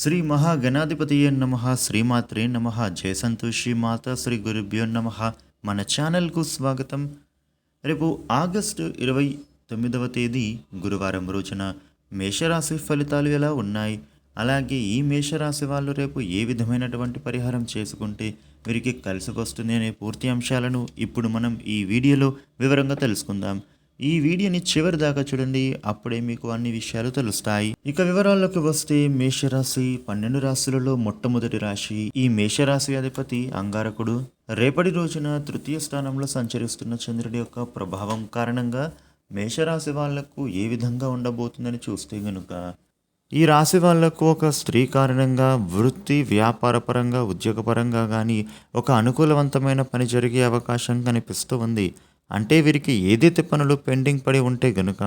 శ్రీ మహాగణాధిపతియే నమ శ్రీమాత్రే నమ జయ సంతోషి మాత శ్రీ గురుభ్యో నమ. మన ఛానల్కు స్వాగతం. రేపు ఆగస్టు ఇరవై తొమ్మిదవ తేదీ గురువారం రోజున మేషరాశి ఫలితాలు ఎలా ఉన్నాయి? అలాగే ఈ మేషరాశి వాళ్ళు రేపు ఏ విధమైనటువంటి పరిహారం చేసుకుంటే వీరికి కలిసి వస్తుంది అనే పూర్తి అంశాలను ఇప్పుడు మనం ఈ వీడియోలో వివరంగా తెలుసుకుందాం. ఈ వీడియోని చివరి దాకా చూడండి అప్పుడే మీకు అన్ని విషయాలు తెలుస్తాయి. ఇక వివరాల్లోకి వస్తే మేషరాశి పన్నెండు రాశులలో మొట్టమొదటి రాశి ఈ మేషరాశి అధిపతి అంగారకుడు. రేపటి రోజున తృతీయ స్థానంలో సంచరిస్తున్న చంద్రుడి యొక్క ప్రభావం కారణంగా మేషరాశి వాళ్ళకు ఏ విధంగా ఉండబోతుందని చూస్తే గనుక ఈ రాశి వాళ్ళకు ఒక స్త్రీ కారణంగా వృత్తి వ్యాపారపరంగా ఉద్యోగపరంగా కానీ ఒక అనుకూలవంతమైన పని జరిగే అవకాశం కనిపిస్తూ ఉంది. అంటే వీరికి ఏదైతే పనులు పెండింగ్ పడి ఉంటే గనుక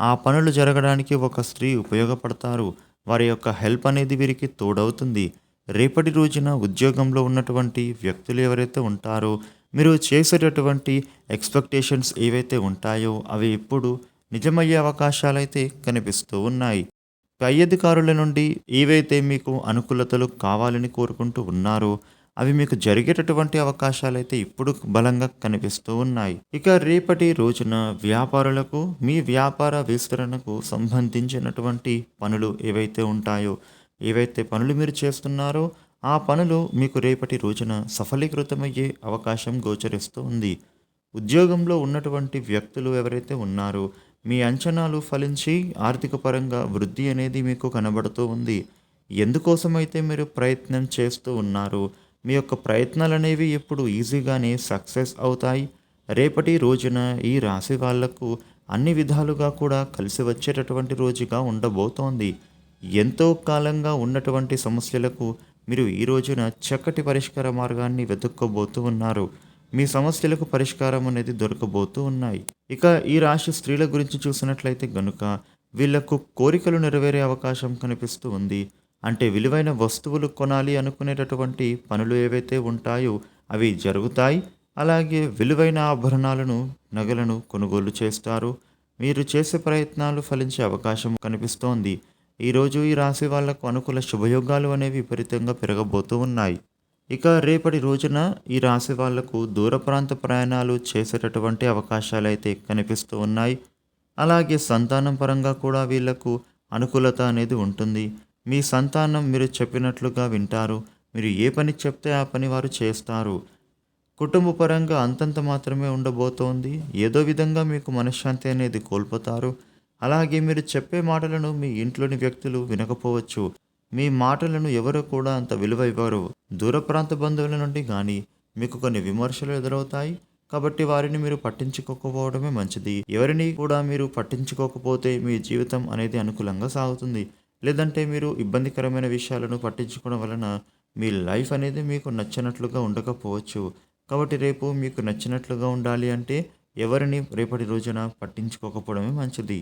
ఆ పనులు జరగడానికి ఒక స్త్రీ ఉపయోగపడతారు. వారి యొక్క హెల్ప్ అనేది వీరికి తోడవుతుంది. రేపటి రోజున ఉద్యోగంలో ఉన్నటువంటి వ్యక్తులు ఎవరైతే ఉంటారో మీరు చేసేటటువంటి ఎక్స్పెక్టేషన్స్ ఏవైతే ఉంటాయో అవి ఇప్పుడు నిజమయ్యే అవకాశాలైతే కనిపిస్తూ ఉన్నాయి. పై అధికారుల నుండి ఏవైతే మీకు అనుకూలతలు కావాలని కోరుకుంటూ ఉన్నారో అవి మీకు జరిగేటటువంటి అవకాశాలు అయితే ఇప్పుడు బలంగా కనిపిస్తూ ఉన్నాయి. ఇక రేపటి రోజున వ్యాపారులకు మీ వ్యాపార విస్తరణకు సంబంధించినటువంటి పనులు ఏవైతే ఉంటాయో ఏవైతే పనులు మీరు చేస్తున్నారో ఆ పనులు మీకు రేపటి రోజున సఫలీకృతమయ్యే అవకాశం గోచరిస్తూ ఉంది. ఉద్యోగంలో ఉన్నటువంటి వ్యక్తులు ఎవరైతే ఉన్నారో మీ అంచనాలు ఫలించి ఆర్థిక పరంగా వృద్ధి అనేది మీకు కనబడుతూ ఉంది. ఎందుకోసమైతే మీరు ప్రయత్నం చేస్తూ ఉన్నారో మీ యొక్క ప్రయత్నాలు అనేవి ఇప్పుడు ఈజీగానే సక్సెస్ అవుతాయి. రేపటి రోజున ఈ రాశి వాళ్ళకు అన్ని విధాలుగా కూడా కలిసి వచ్చేటటువంటి రోజుగా ఉండబోతోంది. ఎంతో కాలంగా ఉన్నటువంటి సమస్యలకు మీరు ఈ రోజున చక్కటి పరిష్కార మార్గాన్ని వెతుక్కోబోతూ ఉన్నారు. మీ సమస్యలకు పరిష్కారం అనేది దొరకబోతూ ఉన్నాయి. ఇక ఈ రాశి స్త్రీల గురించి చూసినట్లయితే గనుక వీళ్ళకు కోరికలు నెరవేరే అవకాశం కనిపిస్తూ ఉంది. అంటే విలువైన వస్తువులు కొనాలి అనుకునేటటువంటి పనులు ఏవైతే ఉంటాయో అవి జరుగుతాయి. అలాగే విలువైన ఆభరణాలను నగలను కొనుగోలు చేస్తారు. మీరు చేసే ప్రయత్నాలు ఫలించే అవకాశం కనిపిస్తోంది. ఈరోజు ఈ రాశి వాళ్ళకు అనుకూల శుభయోగాలు అనేవి విపరీతంగా పెరగబోతూ ఉన్నాయి. ఇక రేపటి రోజున ఈ రాశి వాళ్ళకు దూర ప్రాంత ప్రయాణాలు చేసేటటువంటి అవకాశాలు అయితే కనిపిస్తూ ఉన్నాయి. అలాగే సంతానం పరంగా కూడా వీళ్ళకు అనుకూలత అనేది ఉంటుంది. మీ సంతానం మీరు చెప్పినట్లుగా వింటారు. మీరు ఏ పని చెప్తే ఆ పని వారు చేస్తారు. కుటుంబ పరంగా అంతంత మాత్రమే ఉండబోతోంది. ఏదో విధంగా మీకు మనశ్శాంతి అనేది కోల్పోతారు. అలాగే మీరు చెప్పే మాటలను మీ ఇంట్లోని వ్యక్తులు వినకపోవచ్చు. మీ మాటలను ఎవరు కూడా అంత విలువ ఇవ్వరు. దూర ప్రాంత బంధువుల నుండి కానీ మీకు కొన్ని విమర్శలు ఎదురవుతాయి. కాబట్టి వారిని మీరు పట్టించుకోకపోవడమే మంచిది. ఎవరిని కూడా మీరు పట్టించుకోకపోతే మీ జీవితం అనేది అనుకూలంగా సాగుతుంది. లేదంటే మీరు ఇబ్బందికరమైన విషయాలను పట్టించుకోవడం వలన మీ లైఫ్ అనేది మీకు నచ్చినట్లుగా ఉండకపోవచ్చు. కాబట్టి రేపు మీకు నచ్చినట్లుగా ఉండాలి అంటే ఎవరిని రేపటి రోజున పట్టించుకోకపోవడమే మంచిది.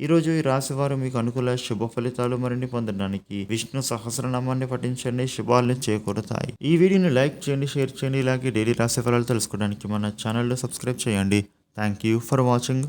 ఈరోజు ఈ రాశివారు మీకు అనుకూల శుభ ఫలితాలు మరిన్ని పొందడానికి విష్ణు సహస్రనామాన్ని పఠించండి శుభాలను చేకూరుతాయి. ఈ వీడియోని లైక్ చేయండి షేర్ చేయండి. ఇలాగే డైలీ రాశి ఫలాలు తెలుసుకోవడానికి మన ఛానల్లో సబ్స్క్రైబ్ చేయండి. Thank you for watching.